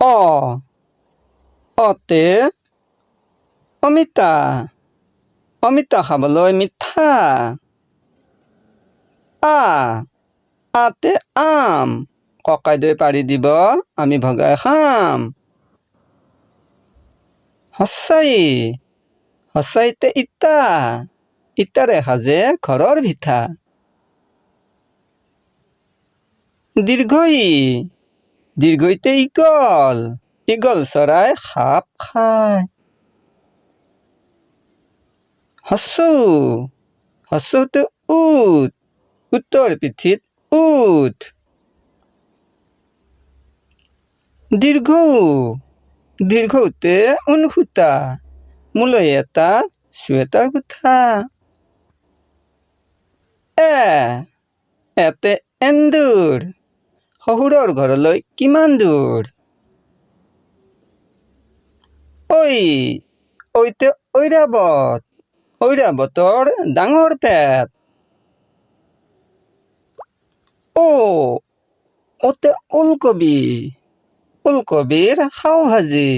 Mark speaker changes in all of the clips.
Speaker 1: অ, অতে অমিতা অমিতা খাবলৈ মিঠা। আ, আতে আম, ককাইদেৱে পাৰি দিব, আমি ভগাই খাম। সঁচাই সঁচাইতে ইটা, ইটাৰে সাজে ঘৰৰ ভিঠা। দীৰ্ঘই দীৰ্ঘইতে ইগল ইগল চৰাই সাপ খায়। হচৌ হচৌতে উট উটৰ পিঠিত উঠ দীৰ্ঘ দীৰ্ঘতে ঊণসূতা মোলৈ এটা চুৱেটাৰ গোঠা এ, এতে এন্দুৰ শহুৰৰ ঘৰলৈ কিমান দূৰ? ঐ, ঐতে ঐৰাবত ঐৰাবতৰ ডাঙৰ পেট। ও ওতে ওলকবি, ওলকবিৰ খাও ভাজি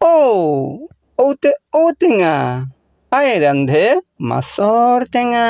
Speaker 1: ঔ ঔতে ঔটেঙা, আই ৰান্ধে মাছৰ টেঙা।